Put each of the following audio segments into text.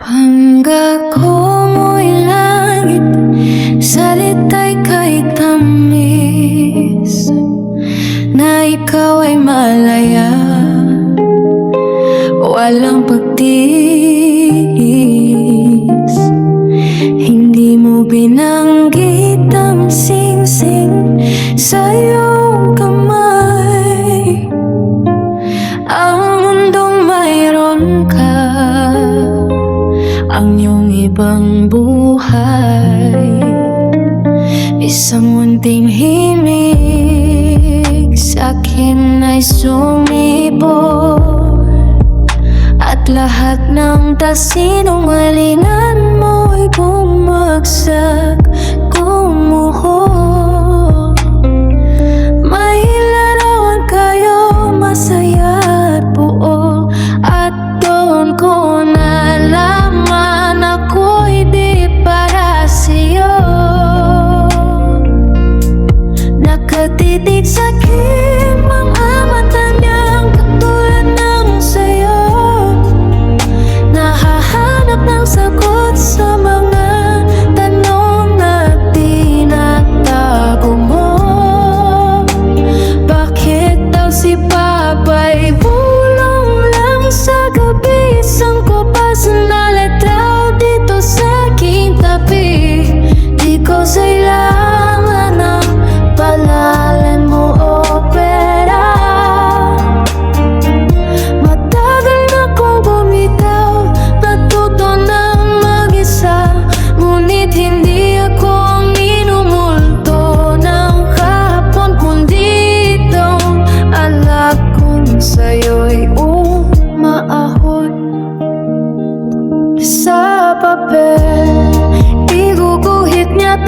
Panggako mo'y langit, salita'y kahit tamis Na ikaw ay malaya, walang pagtiis Hindi mo binanggit ang sing-sing sa kamay ang iyong ibang buhay. Isang munting himig sa akin ay sumibol. At lahat ng tasinungalingan mo'y bumagsak. here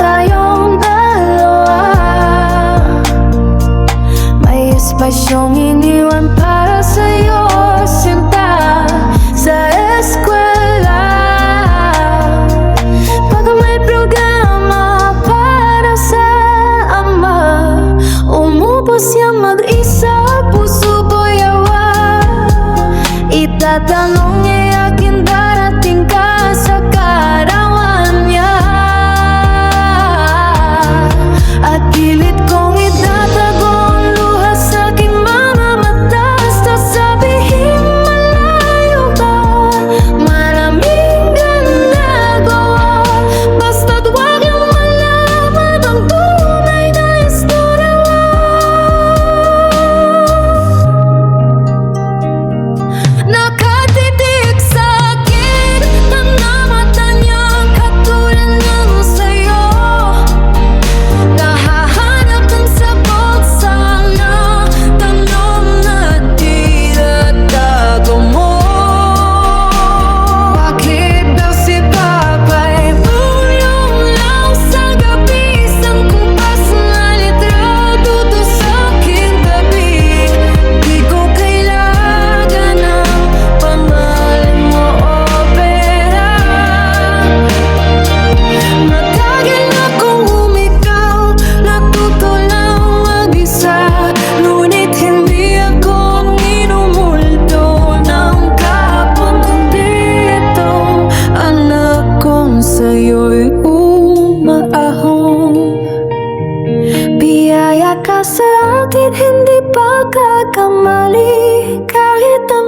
tayong dalawa. May espasyong iniwan para sa'yo Sinta sa eskwela. Pag may programa para sa ama Umubos siyang mag-isa Puso boyawa. Itatanong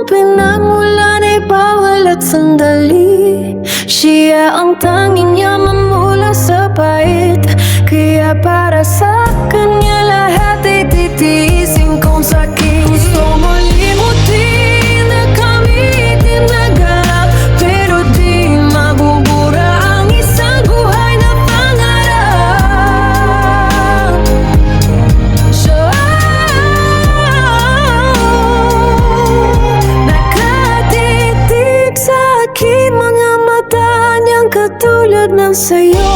pinagmulan ay bawal at sandali. Siya ang tanging yaman mula sa pait Kaya para sa sa'yo.